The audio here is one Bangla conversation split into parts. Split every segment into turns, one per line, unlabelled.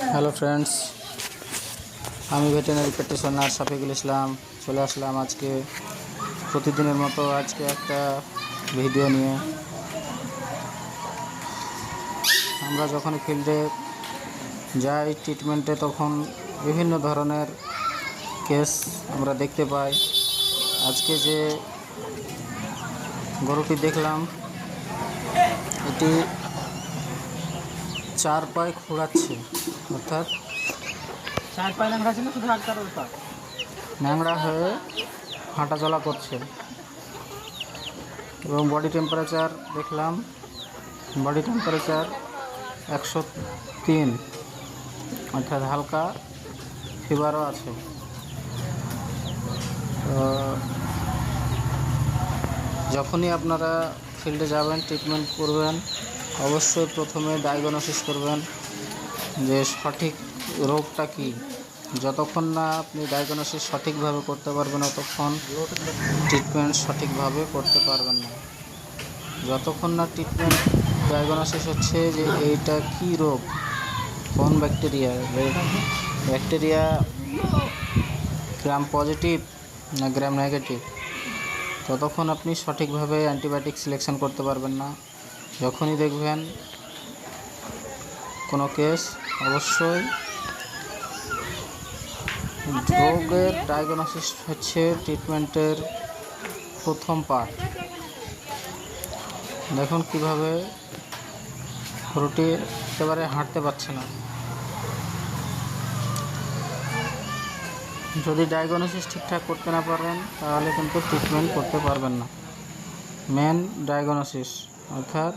হ্যালো ফ্রেন্ডস আমি ভেটেনারি প্র্যাকটিশনার শফিকুল ইসলাম চলে আসলাম আজকে প্রতিদিনের মতো আজকে একটা ভিডিও নিয়ে। আমরা যখন ফিল্ডে যাই ট্রিটমেন্টে তখন বিভিন্ন ধরনের কেস আমরা দেখতে পাই। আজকে যে গরুটি দেখলাম, এটি চার পায়ে খোঁড়াচ্ছে অর্থাৎ
চার পায়ে ল্যাংড়া ছিল শুধু আটটার পা
ন্যাংরা হয়ে হাঁটাচলা করছে। এবং বডি টেম্পারেচার দেখলাম বডি টেম্পারেচার একশো তিন অর্থাৎ হালকা ফিভারও আছে। তো যখনই আপনারা ফিল্ডে যাবেন ট্রিটমেন্ট করবেন অবশ্যই প্রথমে ডায়াগনোসিস করবেন যে সঠিক রোগটা কী। যতক্ষণ না আপনি ডায়াগনোসিস সঠিকভাবে করতে পারবেন, ততক্ষণ ট্রিটমেন্ট সঠিকভাবে করতে পারবেন না। যতক্ষণ না ট্রিটমেন্ট ডায়াগনোসিস হচ্ছে যে এইটা কী রোগ, কোন ব্যাকটেরিয়া ব্যাকটেরিয়া গ্রাম পজিটিভ না গ্রাম নেগেটিভ ততক্ষণ আপনি সঠিকভাবে অ্যান্টিবায়োটিক সিলেকশন করতে পারবেন না। যখনই দেখবেন কোনো কেস, অবশ্যই রোগের ডায়াগনোসিস হচ্ছে ট্রিটমেন্টের প্রথম পার্ট দেখুন কীভাবে রুটি একেবারে হাঁটতে পারছে না। যদি ডায়াগনোসিস ঠিকঠাক করতে না পারেন, তাহলে কিন্তু ট্রিটমেন্ট করতে পারবেন না। মেন ডায়াগনোসিস অর্থাৎ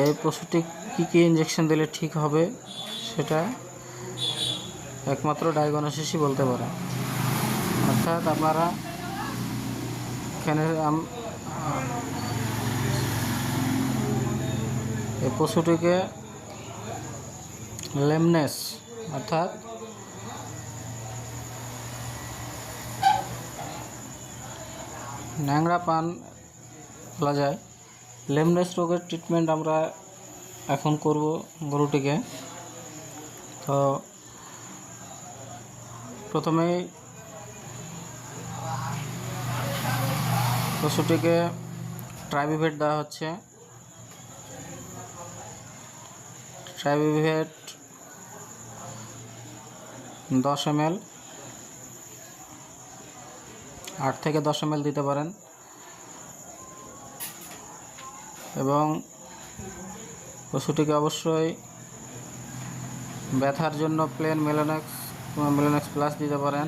এই পশুটি কী কী ইঞ্জেকশন দিলে ঠিক হবে সেটা একমাত্র ডায়াগনোসিসই বলতে পারে। অর্থাৎ আপনারা এখানে এই পশুটিকে লেমনেস অর্থাৎ ন্যাংরা পান বলা যায়। লেমনেস রোগের ট্রিটমেন্ট আমরা এখন করব গরুটিকে। তো প্রথমেই পশুটিকে ট্রাইবিভেট দেওয়া হচ্ছে। ট্রাইবিভেট দশ এম আট থেকে দশ এম দিতে পারেন। এবং পশুটিকে অবশ্যই ব্যথার জন্য প্লেন মেলোনেক্স মেলোনেক্স প্লাস দিতে পারেন।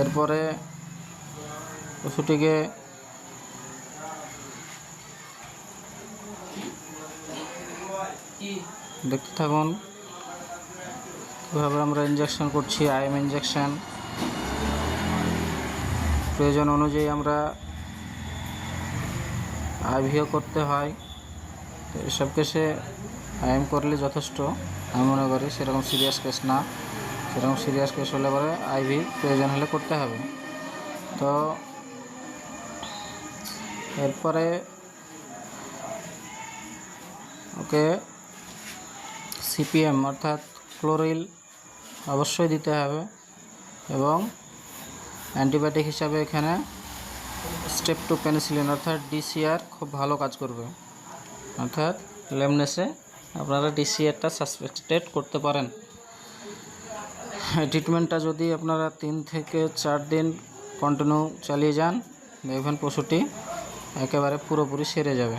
এরপরে পশুটিকে দেখতে থাকুন, কীভাবে আমরা ইঞ্জেকশন করছি আইএম ইঞ্জেকশন প্রয়োজন অনুযায়ী আমরা আইভিও করতে হয়। তো এসব কেসে আইএম করলে যথেষ্ট। আমি মনে করি সেরকম সিরিয়াস কেস না। সেরকম সিরিয়াস কেস হলে পরে আইভি প্রয়োজন হলে করতে হবে। তো এরপরে ওকে সিপিএম অর্থাৎ ক্লোরিল অবশ্যই দিতে হবে এবং অ্যান্টিবায়োটিক হিসাবে এখানে স্টেপ টু পেনিসিলিন অর্থাৎ ডিসিআর খুব ভালো কাজ করবে। অর্থাৎ লেমনেসে আপনারা ডিসিআরটা সাসপেক্টেড করতে পারেন। ট্রিটমেন্টটা যদি আপনারা তিন থেকে চার দিন কন্টিনিউ চালিয়ে যান, দেখবেন পশুটি একেবারে পুরোপুরি সেরে যাবে।